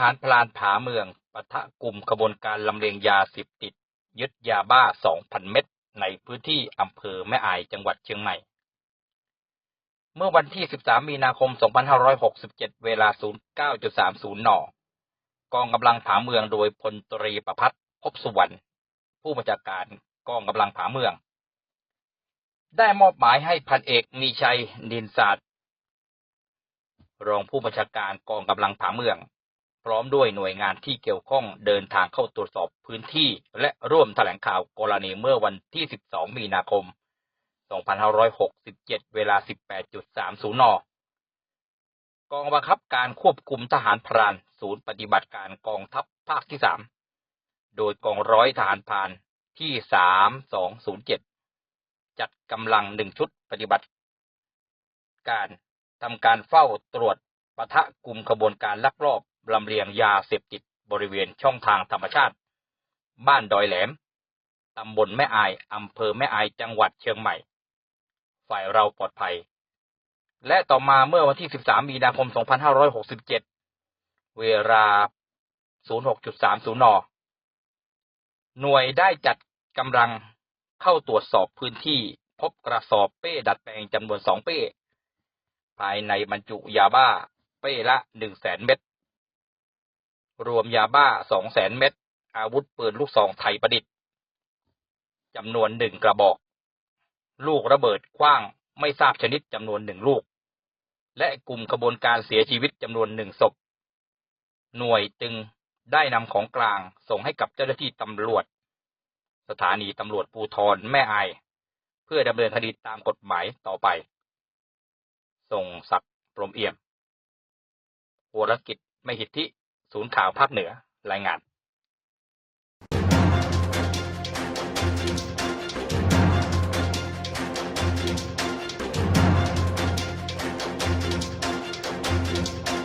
หารพลานผาเมืองปะทะกลุ่มขบวนการลำเลียงยาเสพติด ยึดยาบ้า 2,000 เม็ดในพื้นที่อำเภอแม่อายจังหวัดเชียงใหม่ เมื่อวันที่ 13 มีนาคม 2567 เวลา 09.30 น กองกำลังผาเมืองโดยพลตรีประพัฒน์พบสุวรรณผู้บัญชาการกองกำลังผาเมือง ได้มอบหมายให้พันเอกมีชัยนินศาสตร์รองผู้บัญชาการกองกำลังผาเมือง พร้อมด้วยหน่วยงานที่เกี่ยวข้องเดินทางเข้าตรวจสอบพื้นที่ และร่วมแถลงข่าวกรณีเมื่อวันที่ 12 มีนาคม 2567 เวลา 18.30 น กองบังคับการควบคุมทหารพราน ศูนย์ปฏิบัติการกองทัพภาคที่ 3 โดยกองร้อยทหารพรานที่ 3207 จัดกำลังหนึ่งชุดปฏิบัติการทำการเฝ้าตรวจปะทะกลุ่มขบวนการลักลอบ ลำเลียงยาเสพติดบริเวณช่องทางธรรมชาติ บ้านดอยแหลม ตำบลแม่อาย อำเภอแม่อายจังหวัดเชียงใหม่ ฝ่ายเราปลอดภัย และต่อมาเมื่อวันที่ 13 มีนาคม 2567 เวลา 06.30 น หน่วยได้จัดกำลังเข้าตรวจสอบพื้นที่พบกระสอบเป้ดัดแปลงจำนวนสองเป้ ภายในบรรจุยาบ้าเป้ละหนึ่งแสนเม็ด รวมยาบ้าสองแสนเม็ด อาวุธปืนลูกซองไทยประดิษฐ์จำนวนหนึ่งกระบอก ลูกระเบิดคว้างไม่ทราบชนิดจำนวนหนึ่งลูก และกลุ่มขบวนการเสียชีวิตจำนวนหนึ่งศพ หน่วยจึงได้นำของกลางส่งให้กับเจ้าหน้าที่ตำรวจ สถานีตำรวจภูธรแม่อายเพื่อดำเนินคดีตามกฎหมายต่อไป ส่งศักดิ์พรมเอี่ยมวรกิจไม่หิทธิ ศูนย์ข่าวภาคเหนือรายงาน